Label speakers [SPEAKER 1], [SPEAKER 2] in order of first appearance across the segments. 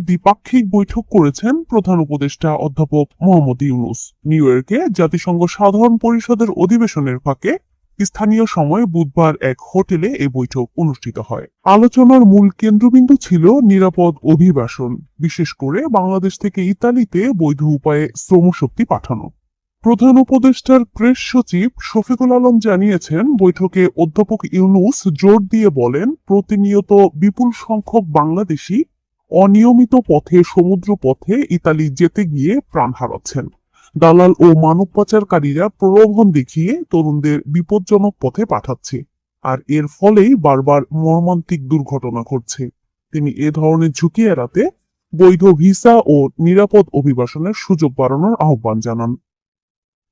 [SPEAKER 1] দ্বিপাক্ষিক বৈঠক করেছেন প্রধান উপদেষ্টা অধ্যাপক মোহাম্মদ ইউনুস। নিউ ইয়র্কে জাতিসংঘ সাধারণ পরিষদের অধিবেশনের ফাঁকে স্থানীয় সময় বুধবার এক হোটেলে এই বৈঠক অনুষ্ঠিত হয়। আলোচনার মূল কেন্দ্রবিন্দু ছিল নিরাপদ অভিবাসন, বিশেষ করে বাংলাদেশ থেকে ইতালিতে বৈধ উপায়ে শ্রমশক্তি পাঠানো। প্রধান উপদেষ্টার প্রেস সচিব শফিকুল আলম জানিয়েছেন, বৈঠকে অধ্যাপক ইউনুস জোর দিয়ে বলেন, প্রতিনিয়ত বিপুল সংখ্যক বাংলাদেশি অনিয়মিত পথে সমুদ্র পথে ইতালি যেতে গিয়ে প্রাণ হারাচ্ছেন। দালাল ও মানব পাচারকারীরা প্রলোভন দেখিয়ে তরুণদের বিপজ্জনক পথে পাঠাচ্ছে। আর এর ফলেই বারবার মর্মান্তিক দুর্ঘটনা ঘটছে। তিনি এ ধরনের ঝুঁকি এড়াতে বৈধ ভিসা ও নিরাপদ অভিবাসনের সুযোগ বাড়ানোর আহ্বান জানান।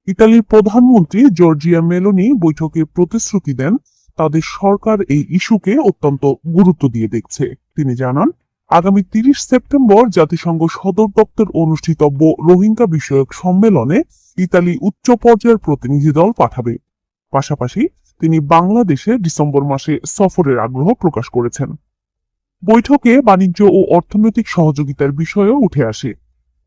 [SPEAKER 1] ইতালির প্রধানমন্ত্রী জর্জিয়া মেলোনি বৈঠকে প্রতিশ্রুতি দেন, তাদের সরকার এই ইস্যুকে অত্যন্ত গুরুত্ব দিয়ে দেখছে। তিনি জানান আগামী তিরিশ সেপ্টেম্বর জাতিসংঘ সদর দপ্তর অনুষ্ঠিতব্য রোহিঙ্গা বিষয়ক সম্মেলনে ইতালি উচ্চ পর্যায়ের প্রতিনিধি দল পাঠাবে। পাশাপাশি তিনি বাংলাদেশে ডিসেম্বর মাসে সফরের আগ্রহ প্রকাশ করেছেন। বৈঠকে বাণিজ্য ও অর্থনৈতিক সহযোগিতার বিষয়ও উঠে আসে।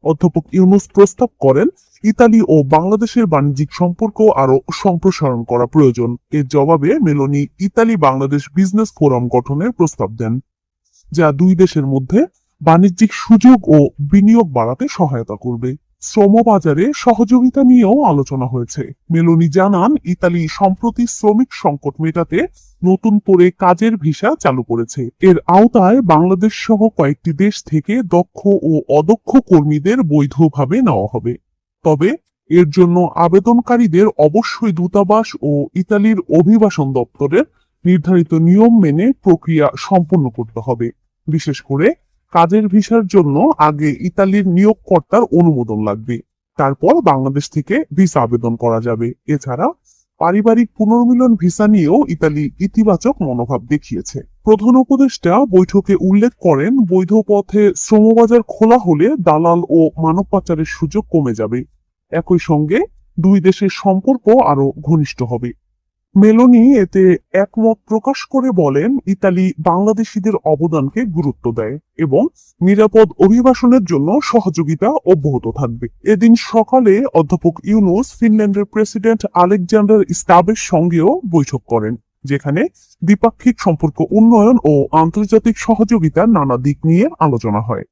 [SPEAKER 1] অধ্যাপক ইউনুস প্রস্তাব করেন, ইতালি ও বাংলাদেশের বাণিজ্যিক সম্পর্ক আরও সম্প্রসারণ করা প্রয়োজন। এর জবাবে Meloni Italy Bangladesh business forum গঠনের প্রস্তাব দেন। যা দুই দেশের মধ্যে বাণিজ্যিক সুযোগ ও বিনিয়োগ বাড়াতে সহায়তা করবে। শ্রমবাজারে সহযোগিতা নিয়েও আলোচনা হয়েছে। মেলোনি জানান, ইতালি সম্প্রতি শ্রমিক সংকট মেটাতে নতুন করে কাজের ভিসা চালু করেছে। এর আওতায় বাংলাদেশ সহ কয়েকটি দেশ থেকে দক্ষ ও অদক্ষ কর্মীদের বৈধভাবে নেওয়া হবে। তবে এর জন্য আবেদনকারীদের অবশ্যই দূতাবাস ও ইতালির অভিবাসন দপ্তরের নির্ধারিত নিয়ম মেনে প্রক্রিয়া সম্পন্ন করতে হবে। বিশেষ করে কাজের ভিসার জন্য আগে ইতালির নিয়োগকর্তার অনুমোদন লাগবে। তারপর বাংলাদেশ থেকে ভিসা আবেদন করা যাবে। এছাড়া পারিবারিক পুনর্মিলন ভিসা নিয়েও ইতালি ইতিবাচক মনোভাব দেখিয়েছে। প্রধান উপদেষ্টা বৈঠকে উল্লেখ করেন, বৈধ পথে শ্রমবাজার খোলা হলে দালাল ও মানব পাচারের সুযোগ কমে যাবে। একই সঙ্গে দুই দেশের সম্পর্ক আরও ঘনিষ্ঠ হবে। মেলোনি এতে একমত প্রকাশ করে বলেন, ইতালি বাংলাদেশিদের অবদানকে গুরুত্ব দেয় এবং নিরাপদ অভিবাসনের জন্য সহযোগিতা অব্যাহত থাকবে। এদিন সকালে অধ্যাপক ইউনুস ফিনল্যান্ডের প্রেসিডেন্ট আলেকজান্ডার স্টাবের সঙ্গেও বৈঠক করেন, যেখানে দ্বিপাক্ষিক সম্পর্ক উন্নয়ন ও আন্তর্জাতিক সহযোগিতার নানা দিক নিয়ে আলোচনা হয়।